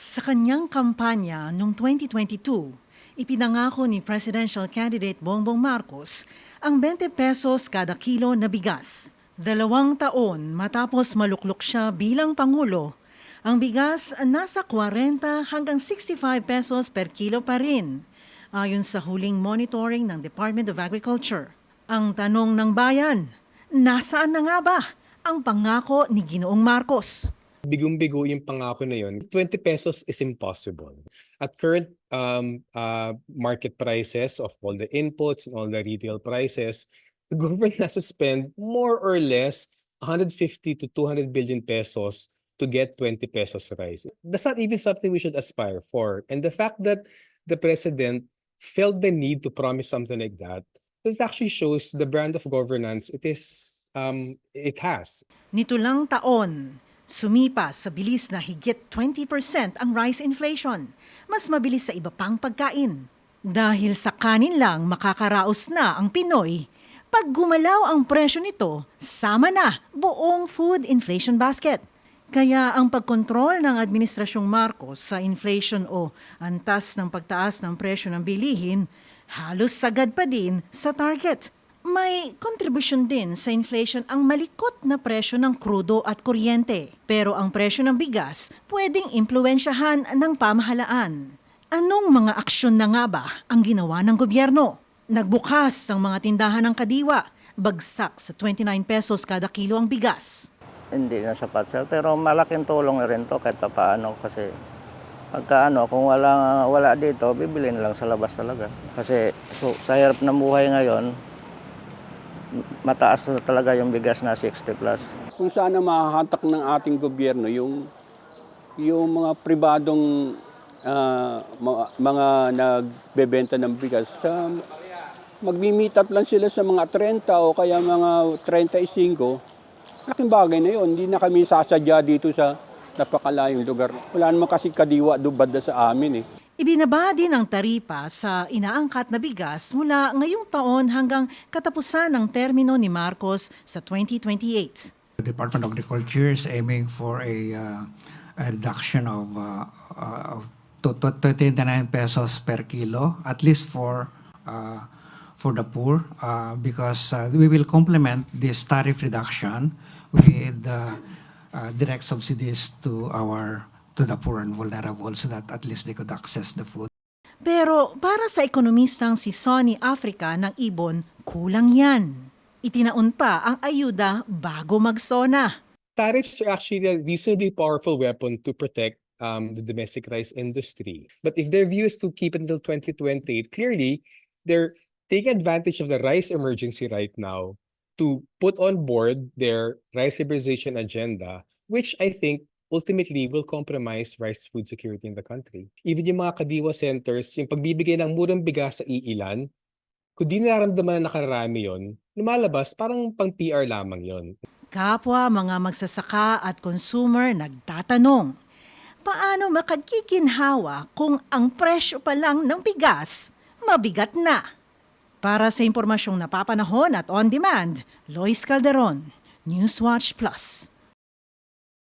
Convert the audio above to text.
Sa kanyang kampanya noong 2022, ipinangako ni Presidential Candidate Bongbong Marcos ang 20 pesos kada kilo na bigas. Dalawang taon matapos maluklok siya bilang Pangulo, ang bigas nasa 40 hanggang 65 pesos per kilo pa rin, ayon sa huling monitoring ng Department of Agriculture. Ang tanong ng bayan, nasaan na nga ba ang pangako ni Ginoong Marcos? Bigong-bigo yung pangako na yun, 20 pesos is impossible. At current um, uh, market prices of all the inputs and all the retail prices, the government has to spend more or less 150 to 200 billion pesos to get 20 pesos rice. That's not even something we should aspire for. And the fact that the president felt the need to promise something like that, it actually shows the brand of governance it is um, it has. Nito lang taon, sumipa sa bilis na higit 20% ang rice inflation. Mas mabilis sa iba pang pagkain. Dahil sa kanin lang makakaraos na ang Pinoy, pag gumalaw ang presyo nito, sama na buong food inflation basket. Kaya ang pagkontrol ng Administrasyong Marcos sa inflation o antas ng pagtaas ng presyo ng bilihin, halos sagad pa din sa target. May kontribusyon din sa inflation ang malikot na presyo ng krudo at kuryente. Pero ang presyo ng bigas pwedeng impluensyahan ng pamahalaan. Anong mga aksyon na nga ba ang ginawa ng gobyerno? Nagbukas ang mga tindahan ng kadiwa, bagsak sa 29 pesos kada kilo ang bigas. Hindi na sapat sir, pero malaking tulong na rin to kahit paano kasi pagka ano, kung wala, wala dito, bibili na lang sa labas talaga. Kasi so, sa hirap ng buhay ngayon, mataas na talaga yung bigas na 60 plus. kung sana mahahatak ng ating gobyerno yung yung mga pribadong ah, mga, mga nagbebenta ng bigas sa magmi-meet up lang sila sa mga 30 o kaya mga 35 laking bagay na yun hindi na kami sasadya dito sa napakalayong lugar wala naman kasi kadiwa dubad na sa amin eh Ibinaba din ang taripa sa inaangkat na bigas mula ngayong taon hanggang katapusan ng termino ni Marcos sa 2028. The Department of Agriculture is aiming for a, uh, a reduction of, uh, uh, of to, to, 29 pesos per kilo, at least for uh, for the poor, uh, because uh, we will complement this tariff reduction with uh, uh, direct subsidies to our to the poor and vulnerable, so that at least they could access the food. Pero para sa ekonomistang si Sonny Africa ng Ibon, kulang yan. Itinaon pa ang ayuda bago magsona. tariffs are actually a reasonably powerful weapon to protect um, the domestic rice industry. But if their view is to keep it until 2028, clearly they're taking advantage of the rice emergency right now to put on board their rice liberalization agenda, which I think ultimately will compromise rice food security in the country. Even yung mga kadiwa centers, yung pagbibigay ng murang bigas sa iilan, kung di nararamdaman na nakararami yon, lumalabas parang pang PR lamang yon. Kapwa mga magsasaka at consumer nagtatanong, paano makagiginhawa kung ang presyo pa lang ng bigas mabigat na? Para sa impormasyong napapanahon at on demand, Lois Calderon, Newswatch Plus.